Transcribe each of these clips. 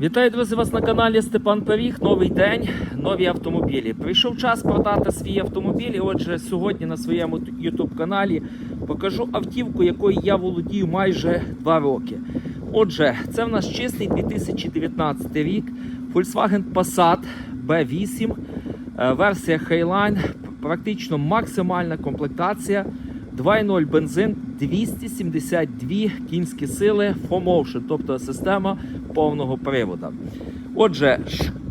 Вітаю, друзі, вас на каналі Степан Пиріг. Новий день, нові автомобілі. Прийшов час продати свій автомобіль. І Отже, сьогодні на своєму YouTube каналі покажу автівку, якою я володію майже 2 роки. Отже, це в нас чистий 2019 рік. Volkswagen Passat B8, е, версія Highline, практично максимальна комплектація. 2.0 бензин 272 кінські сили FOMotion, тобто система повного приводу. Отже,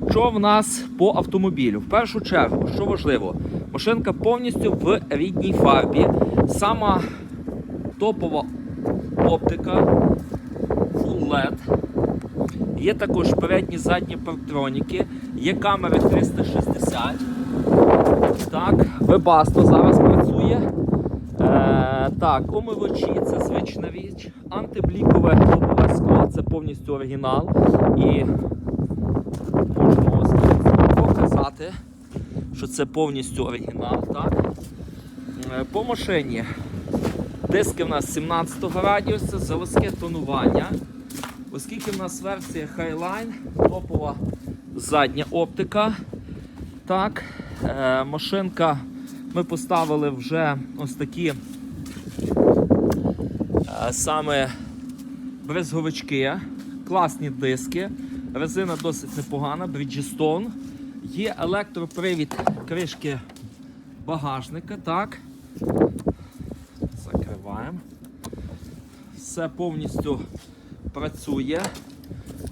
що в нас по автомобілю? В першу чергу, що важливо, машинка повністю в рідній фарбі. Сама топова оптика Full LED. Є також передні задні парктроніки, є камери 360. Так, Webasto зараз працює. Е, так, омивачі це звична річ. Антиблікове лобове скло це повністю оригінал. І можемо показати, що це повністю оригінал. Так? Е, по машині диски в нас 17 радіуса, заводське тонування. Оскільки в нас версія Highline, топова задня оптика. Так, е, машинка ми поставили вже ось такі е, саме брезговички, класні диски, резина досить непогана, Bridgestone. Є електропривід кришки багажника. Так. Закриваємо. Все повністю працює.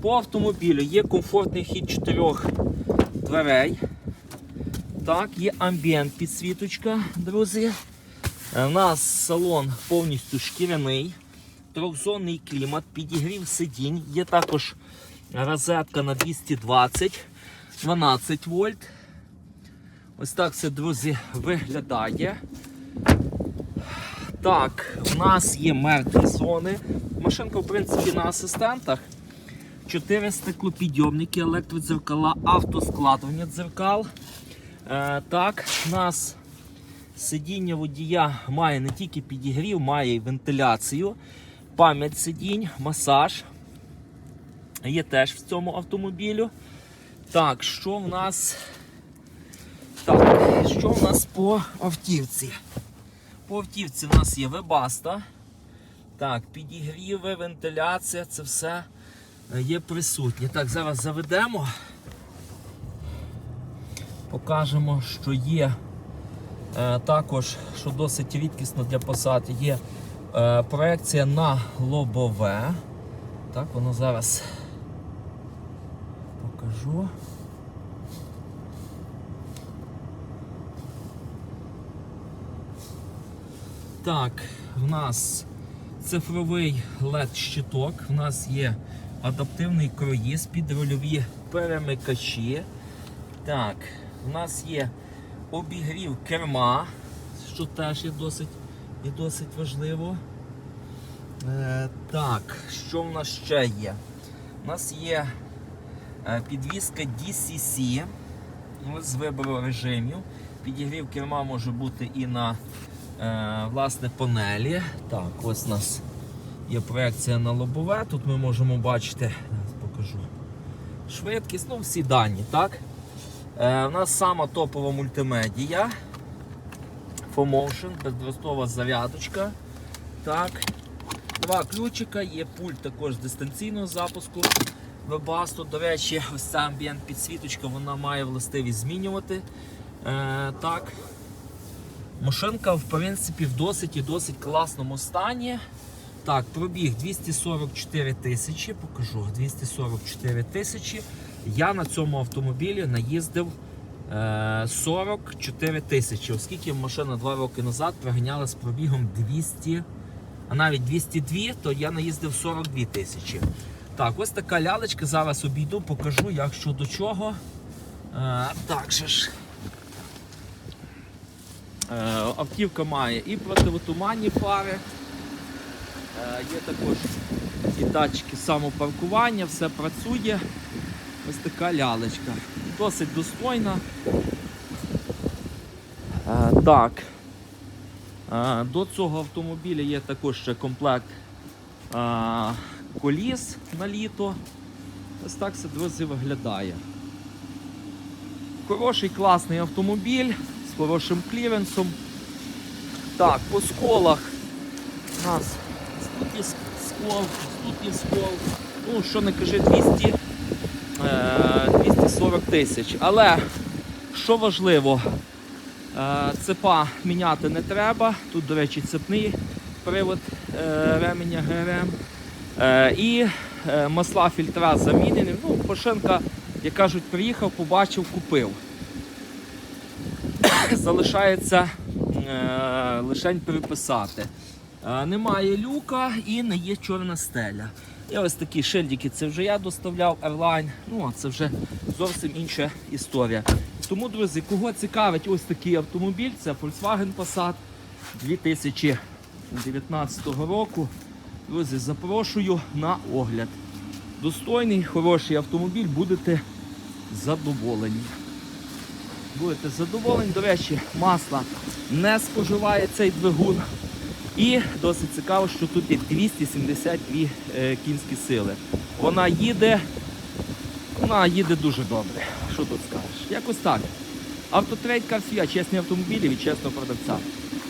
По автомобілю є комфортний хід чотирьох дверей. Так, є амбієнт підсвіточка, друзі. Е, У нас салон повністю шкіряний, трьохзонний клімат, підігрів сидінь. Є також розетка на 220, 12 вольт. Ось так це, друзі, виглядає. Так, у нас є мертві зони. Машинка, в принципі, на асистентах. 4 стеклопідйомники, електродзеркала, автоскладування дзеркал. Е, так, у нас сидіння водія має не тільки підігрів, має і вентиляцію, пам'ять сидінь, масаж. Є теж в цьому автомобілю. Так, що в нас? Так, що в нас по автівці? По автівці в нас є вебаста. Так, підігріви, вентиляція, це все е, є присутнє. Так, зараз заведемо. Покажемо, що є е, також, що досить рідкісно для посад, є е, проекція на лобове. Так, воно зараз покажу. Так, в нас цифровий LED-щиток, в нас є адаптивний круїз, підрульові перемикачі. Так, у нас є обігрів керма, що теж є досить, є досить важливо. Е, так, що в нас ще є? У нас є е, підвізка DCC ось з вибору режимів. Підігрів керма може бути і на е, власне панелі. Так, ось у нас є проекція на лобове. Тут ми можемо бачити, покажу швидкість, ну всі дані, так? Е, у нас сама топова мультимедія. FOMotion, бездростова зарядочка. Так. Два ключика, є пульт також дистанційного запуску. Webasto, до речі, ось ця амбієнт підсвіточка, вона має властивість змінювати. Е, так. Машинка, в принципі, в досить і досить класному стані. Так, пробіг 244 тисячі, покажу 244 тисячі. Я на цьому автомобілі наїздив е, 44 тисячі, оскільки машина 2 роки назад приганяла з пробігом 200, а навіть 202, то я наїздив 42 тисячі. Так, ось така лялечка. Зараз обійду, покажу, як що до чого. Е, так же ж. Е, автівка має і противотуманні фари. Е, Є також і датчики самопаркування, все працює. Ось така лялечка. Досить достойна. Е, Так. Е, До цього автомобіля є також ще комплект е, коліс на літо. Ось так це, друзі, виглядає. Хороший, класний автомобіль з хорошим кліренсом. Так, по сколах у нас тут є скол, тут є скол. Ну, що не кажи, 200, е, 240 тисяч. Але що важливо, е, цепа міняти не треба. Тут, до речі, цепний привод е, ременя ГРМ. Е, і масла фільтра замінені. Ну, Пошенка, як кажуть, приїхав, побачив, купив. Залишається лишень переписати. Е, немає люка і не є чорна стеля. І ось такі шильдики, це вже я доставляв Airline. Ну, це вже зовсім інша історія. Тому, друзі, кого цікавить ось такий автомобіль, це Volkswagen Passat 2019 року. Друзі, запрошую на огляд. Достойний, хороший автомобіль, будете задоволені. Будете задоволені. До речі, масла не споживає цей двигун. І досить цікаво, що тут є 272 е, кінські сили. Вона їде, вона їде дуже добре. Що тут скажеш? Якось так. Автотрейд Карсія, чесні автомобілі від чесного продавця.